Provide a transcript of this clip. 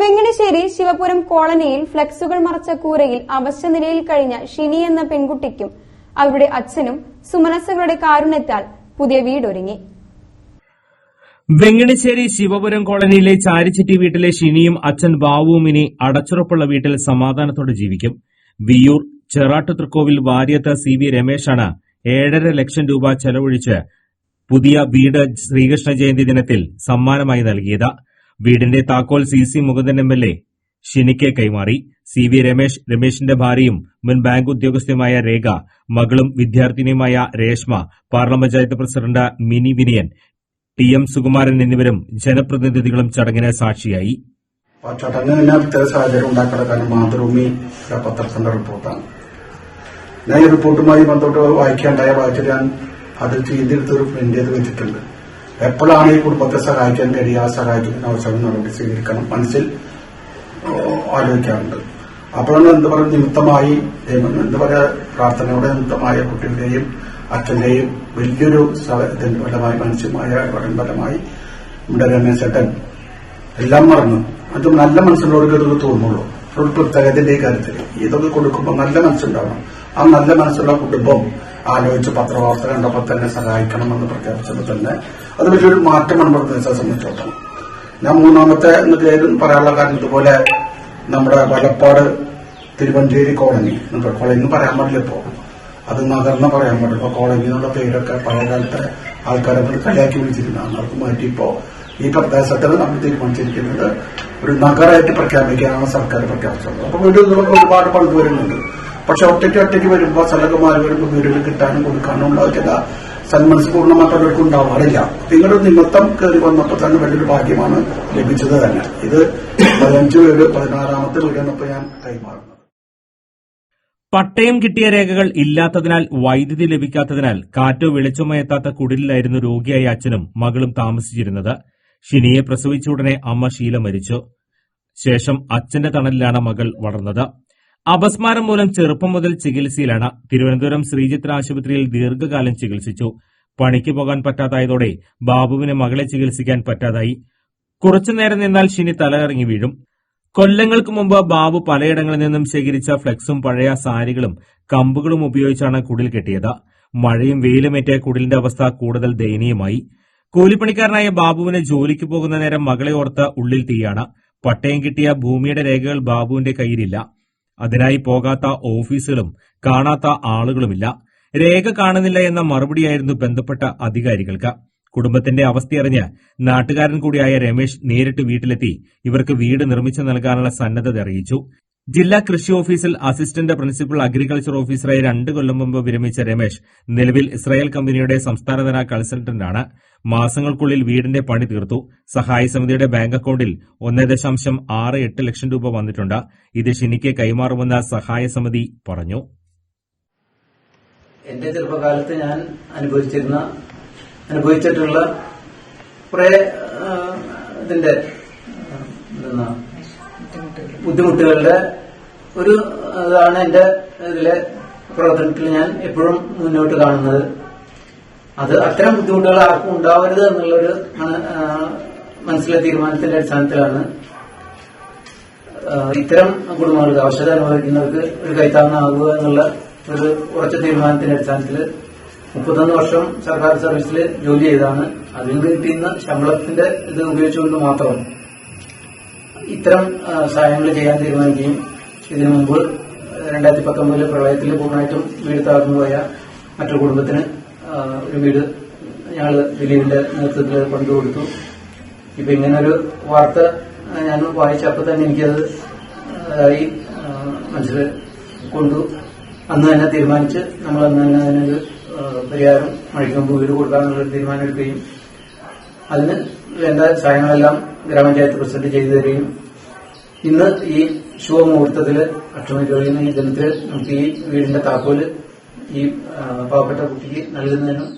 വെങ്ങണശ്ശേരി ശിവപുരം കോളനിയിൽ ഫ്ലക്സുകൾ മറച്ച കൂരയിൽ അവശനിലയിൽ കഴിഞ്ഞ ഷിനി എന്ന പെൺകുട്ടിക്കും അവരുടെ അച്ഛനും സുമനസ്സുകളുടെ കാരുണ്യത്താൽ പുതിയ വീടൊരുങ്ങി. വെങ്ങണിശ്ശേരി ശിവപുരം കോളനിയിലെ ചാരിച്ചിറ്റി വീട്ടിലെ ഷിനിയും അച്ഛൻ ബാവുവും ഇനി അടച്ചുറപ്പുള്ള വീട്ടിൽ സമാധാനത്തോടെ ജീവിക്കും. വിയൂർ ചെറാട്ട് തൃക്കോവിൽ വാര്യത്ത് സി വി രമേശാണ് ഏഴര ലക്ഷം രൂപ ചെലവഴിച്ച് പുതിയ വീട് ശ്രീകൃഷ്ണ ജയന്തി ദിനത്തിൽ സമ്മാനമായി നൽകിയത്. വീടിന്റെ താക്കോൽ C C Mukundan M L A ഷിനിക്ക് കൈമാറി. സി വി രമേശ് രമേശിന്റെ ഭാര്യയും മുൻ ബാങ്ക് ഉദ്യോഗസ്ഥയുമായ രേഖ മകളും വിദ്യാർത്ഥിനിയുമായ Reshma parliament president Mini Viniyan T M Sukumaran എന്നിവരും ജനപ്രതിനിധികളും ചടങ്ങിന് സാക്ഷിയായി. ആ ചടങ്ങിന് പ്രത്യേക സാഹചര്യം ഉണ്ടാക്കേണ്ട കാര്യം മാതൃഭൂമി പത്രത്തിന്റെ റിപ്പോർട്ടാണ്. ഞാൻ ഈ റിപ്പോർട്ടുമായി ബന്ധപ്പെട്ട് വായിക്കാണ്ടായ വായിച്ചിട്ട് ഞാൻ അത് ചെയ്തെടുത്ത് ഒരു പ്രിന്റ് ചെയ്ത് വെച്ചിട്ടുണ്ട്. എപ്പോഴാണ് ഈ കുടുംബത്തെ സഹായിക്കാൻ കഴിയുക? ആ സഹായിക്കുന്ന അവസരം നടപടി സ്വീകരിക്കണം. മനസ്സിൽ ആലോചിക്കാറുണ്ട്. അപ്പോഴാണ് എന്ത് പറയുക? നിമിത്തമായി എന്താ പറയുക? പ്രാർത്ഥനയുടെ നിമിത്തമായ കുട്ടിയുടെയും അച്ഛന്റെയും വലിയൊരു ഫലമായി മനസ്സുമായ ഫലമായി നമ്മുടെ രമേശേട്ടൻ എല്ലാം മറന്നു. അത് നല്ല മനസ്സിലുള്ളവർക്ക് തോന്നുള്ളൂ. ഈ കാര്യത്തിൽ ഇതൊക്കെ കൊടുക്കുമ്പോൾ നല്ല മനസ്സുണ്ടാവണം. ആ നല്ല മനസ്സുള്ള കുടുംബം ആലോചിച്ച് പത്രവാർത്ത കണ്ടപ്പോൾ തന്നെ സഹായിക്കണമെന്ന് പ്രഖ്യാപിച്ചപ്പോൾ തന്നെ അത് വലിയൊരു മാറ്റമാണ് പ്രദേശത്തെ സംബന്ധിച്ചിടത്തോളം. ഞാൻ മൂന്നാമത്തെ പറയാനുള്ള കാര്യം ഇതുപോലെ നമ്മുടെ വലപ്പാട് തിരുവഞ്ചേരി കോളനി കോളനി എന്ന് പറയാൻ പാടില്ല ഇപ്പോ. അത് നഗർന്ന് പറയാൻ പാടില്ല. ഇപ്പൊ കോളനി എന്നുള്ള പേരൊക്കെ പഴയ കാലത്തെ ആൾക്കാരെ കളിയാക്കി വിളിച്ചിരുന്നതാണ് അവർക്ക് മാറ്റി ഇപ്പോ ഈ പ്രദേശത്തിൽ നമ്മൾ തീരുമാനിച്ചിരിക്കുന്നത് ഒരു നഗരമായിട്ട് പ്രഖ്യാപിക്കാനാണ് സർക്കാർ പ്രഖ്യാപിച്ചത്. അപ്പൊ വീടുകൾ ഒരുപാട് പങ്ക് വരുന്നുണ്ട് പക്ഷെ ഒറ്റയ്ക്ക് ഒറ്റയ്ക്ക് വരുമ്പോൾ സ്ഥലമൊക്കെ മാറി വരുമ്പോൾ വീടുകൾ കിട്ടാനും കൊടുക്കാനും ഉള്ള ചില സന്മനസ് പൂർണമായിട്ടുള്ളവർക്ക് ഉണ്ടാവാറില്ല നിങ്ങളുടെ നിമിത്തം കയറി വന്നപ്പോൾ തന്നെ വലിയൊരു ഭാഗ്യമാണ് ലഭിച്ചത് തന്നെ. ഇത് പതിനഞ്ച് വീട് പതിനാറാമത്തെ വീടാണ് ഞാൻ കൈമാറുന്നു. പട്ടയം കിട്ടിയ രേഖകൾ ഇല്ലാത്തതിനാൽ വൈദ്യുതി ലഭിക്കാത്തതിനാൽ കാറ്റോ വെളിച്ചമോ എത്താത്ത കുടിലായിരുന്നു രോഗിയായ അച്ഛനും മകളും താമസിച്ചിരുന്നത്. ഷിനിയെ പ്രസവിച്ച ഉടനെ അമ്മ ശീല മരിച്ചു. ശേഷം അച്ഛന്റെ തണലിലാണ് മകൾ വളർന്നത്. അപസ്മാരം മൂലം ചെറുപ്പം മുതൽ ചികിത്സയിലാണ് തിരുവനന്തപുരം ശ്രീചിത്ര ആശുപത്രിയിൽ ദീർഘകാലം ചികിത്സിച്ചു. പണിക്ക് പോകാൻ പറ്റാതായതോടെ ബാബുവിന് മകളെ ചികിത്സിക്കാൻ പറ്റാതായി. കുറച്ചുനേരം നിന്നാൽ ഷിനി തലകറങ്ങി വീഴും. കൊല്ലങ്ങൾക്ക് മുമ്പ് ബാബു പലയിടങ്ങളിൽ നിന്നും ശേഖരിച്ച ഫ്ലെക്സും പഴയ സാരികളും കമ്പുകളും ഉപയോഗിച്ചാണ് കുടിൽ കെട്ടിയത്. മഴയും വെയിലുമേറ്റ കുടിലിന്റെ അവസ്ഥ കൂടുതൽ ദയനീയമായി. കൂലിപ്പണിക്കാരനായ ബാബുവിന് ജോലിക്ക് പോകുന്ന നേരം മകളെ ഓർത്ത് ഉള്ളിൽ തീയാണ്. പട്ടയം കിട്ടിയ ഭൂമിയുടെ രേഖകൾ ബാബുവിന്റെ കയ്യിലില്ല. അതിനായി പോകാത്ത ഓഫീസുകളും കാണാത്ത ആളുകളുമില്ല. രേഖ കാണുന്നില്ല എന്ന മറുപടിയായിരുന്നു ബന്ധപ്പെട്ട അധികാരികൾക്ക്. കുടുംബത്തിന്റെ അവസ്ഥയറിഞ്ഞ് നാട്ടുകാരൻ കൂടിയായ രമേശ് നേരിട്ട് വീട്ടിലെത്തി ഇവർക്ക് വീട് നിർമ്മിച്ചു നൽകാനുള്ള സന്നദ്ധത അറിയിച്ചു. ജില്ലാ കൃഷി ഓഫീസിൽ അസിസ്റ്റന്റ് പ്രിൻസിപ്പൽ അഗ്രികൾച്ചർ ഓഫീസറായി രണ്ട് കൊല്ലം മുമ്പ് വിരമിച്ച രമേശ് നിലവിൽ ഇസ്രായേൽ കമ്പനിയുടെ സംസ്ഥാനതല കൺസൾട്ടന്റാണ്. മാസങ്ങൾക്കുള്ളിൽ വീടിന്റെ പണി തീർത്തു. സഹായ സമിതിയുടെ ബാങ്ക് അക്കൌണ്ടിൽ ഒന്ന് ദശാംശം ആറ് എട്ട് ലക്ഷം രൂപ വന്നിട്ടുണ്ട്. ഇത് ഷിനിക്ക് കൈമാറുമെന്ന് സഹായ സമിതി പറഞ്ഞു. എന്റെ ചെറുപ്പകാലത്ത് ഞാൻ അനുഭവിച്ചിരുന്ന അനുഭവിച്ചിട്ടുള്ള കുറെ ഇതിന്റെ ബുദ്ധിമുട്ടുകളുടെ ഒരു ഇതാണ് എന്റെ ഇതിലെ പ്രവർത്തനത്തിൽ ഞാൻ എപ്പോഴും മുന്നോട്ട് കാണുന്നത്. അത് അത്തരം ബുദ്ധിമുട്ടുകൾ ആർക്കും ഉണ്ടാവരുത് എന്നുള്ളൊരു മന- മനസ്സിലെ തീരുമാനത്തിന്റെ അടിസ്ഥാനത്തിലാണ്. ഇത്തരം കുടുംബങ്ങൾക്ക് അവശത അനുഭവിക്കുന്നവർക്ക് ഒരു കൈത്താങ്ങാകുക എന്നുള്ള ഒരു ഉറച്ച തീരുമാനത്തിന്റെ അടിസ്ഥാനത്തിൽ മുപ്പത്തൊന്ന് വർഷം സർക്കാർ സർവീസിൽ ജോലി ചെയ്താണ്. അതിൽ നിന്ന് കിട്ടുന്ന ശമ്പളത്തിന്റെ ഇത് ഉപയോഗിച്ചുകൊണ്ട് മാത്രം ഇത്തരം സഹായങ്ങൾ ചെയ്യാൻ തീരുമാനിക്കുകയും ഇതിനു മുമ്പ് രണ്ടായിരത്തി പത്തൊമ്പതിലെ പ്രളയത്തിൽ പൂർണമായിട്ടും വീട് പോയ മറ്റൊരു കുടുംബത്തിന് ഒരു വീട് ഞങ്ങൾ ദിലീപിന്റെ നേതൃത്വത്തിൽ കൊണ്ടുകൊടുത്തു ഇപ്പൊ ഇങ്ങനൊരു വാർത്ത ഞാൻ വായിച്ചപ്പോൾ തന്നെ എനിക്കത് ഈ മനസ്സിൽ കൊണ്ടു. അന്ന് തന്നെ തീരുമാനിച്ച് നമ്മൾ അന്ന് തന്നെ അതിനൊരു പരിഹാരം മഴയ്ക്ക് വീട് കൊടുക്കാനുള്ള തീരുമാനം എടുക്കുകയും അതിന് വേണ്ട സഹായങ്ങളെല്ലാം ഗ്രാമപഞ്ചായത്ത് പ്രസിഡന്റ് ചെയ്തു തരികയും ഇന്ന് ഈ ശുഭമുഹൂർത്തത്തിൽ അക്ഷമി ജോലിന്ന് ഈ ദിനത്തിൽ നമുക്ക് ഈ വീടിന്റെ താക്കോൽ ഈ പാവപ്പെട്ട കുട്ടിക്ക് നൽകുന്നതിനും